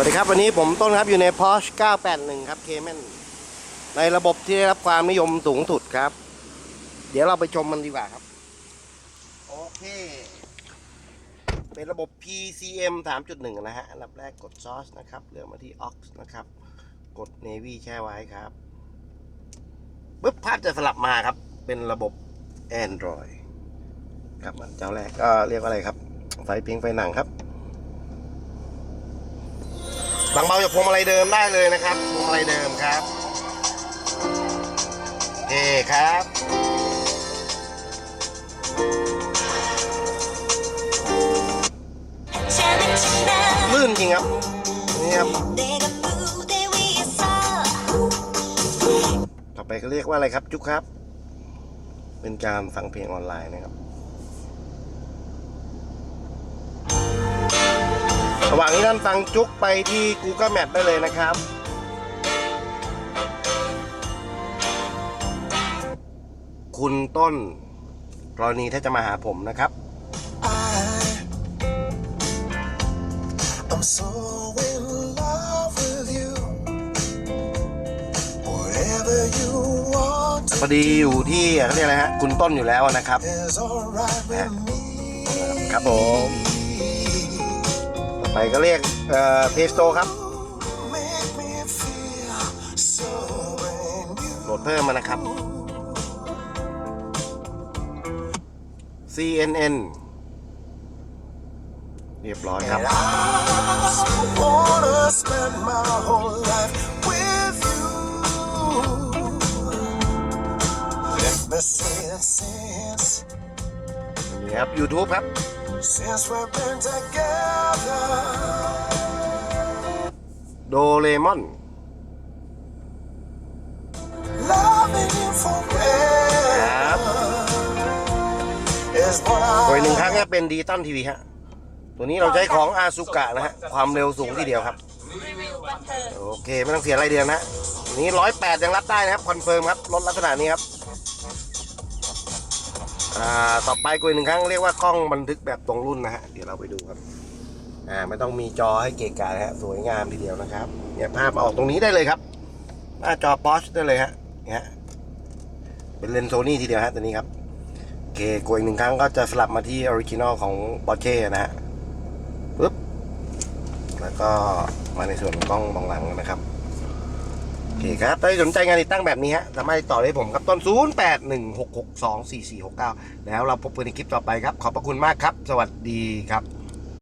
วัสดีครับ วันนี้ผมต้นครับอยู่ใน Porsche 981 ครับ Cayman ในระบบที่ได้รับความนิยมสูงสุดครับ เดี๋ยวเราไปชมมันดีกว่าครับ โอเค เป็นระบบ PCM 3.1 นะฮะอันดับแรกกด Source นะครับ เลือกมาที่ Aux นะครับ กด Navy แช่ไว้ครับปึ๊บภาพจะสลับมาครับ เป็นระบบ Android ครับมันเจ้าแรกก็เรียกว่าอะไรครับ ไฟพิงไฟหนังครับ บังเบาจากพวงมาลัยเดิมได้เลยนะครับพวงมาลัยเดิมครับโอเคครับลื่นจริงครับนี่ครับต่อไปก็เรียกว่าอะไรครับจุกครับ เป็นการฟังเพลงออนไลน์นะครับ ระหว่างนี้ท่านฟังจุกไปที่ Google Map ได้เลยนะครับ คุณต้นกรณีถ้าจะมาหาผมนะครับ I'm so in love with you. Whatever you want พอดีอยู่ที่เขาเรียกอะไรฮะ คุณต้นอยู่แล้วนะครับ is alright with me. ครับผมต่อ ไปก็เรียกเอ่อเพสโตครับ Make me feel so brand new. โหลดเพิ่มมานะครับ CNN เรียบร้อยครับ And I wanna spend my whole life with you. Let me see it since, นี่ครับ YouTube ครับ since we've been together. โดเรมอน Loving you ครับ forever is what ตัวอีกหนึ่ง I ครั้งก็เป็นดิจิตอลทีวีฮะ ตัวนี้เราใช้ของอาซุกะนะฮะ ความเร็วสูงทีเดียวครับโอเค ไม่ต้องเสียรายเดือนนะนี้ร้อยแปดยังรับได้นะครับ คอนเฟิร์มครับ รถลักษณะนี้ครับ อ่าต่อไปกูอีกหนึ่งครั้งเรียกว่ากล้องบันทึกแบบตรงรุ่นนะฮะเดี๋ยวเราไปดูครับอ่าไม่ต้องมีจอให้เกะกะนะฮะสวยงามทีเดียวนะครับเนี่ยภาพมาออกตรงนี้ได้เลยครับหน้าจอ Porsche ได้เลยฮะเนี่ยเป็นเลนส์โซนี่ทีเดียวฮะตัวนี้ครับโอเคกดอีกหนึ่งครั้งก็จะสลับมาที่ออริจินอลของ Porsche นะฮะปึ๊บแล้วก็มาในส่วนของกล้องมองหลังนะครับ ครับถ้าสนใจงานติดตั้งแบบนี้ฮะสามารถติดต่อได้ผมครับต้น 0816624469 แล้วเราพบกันในคลิปต่อไปครับ ขอบพระคุณมากครับ สวัสดีครับ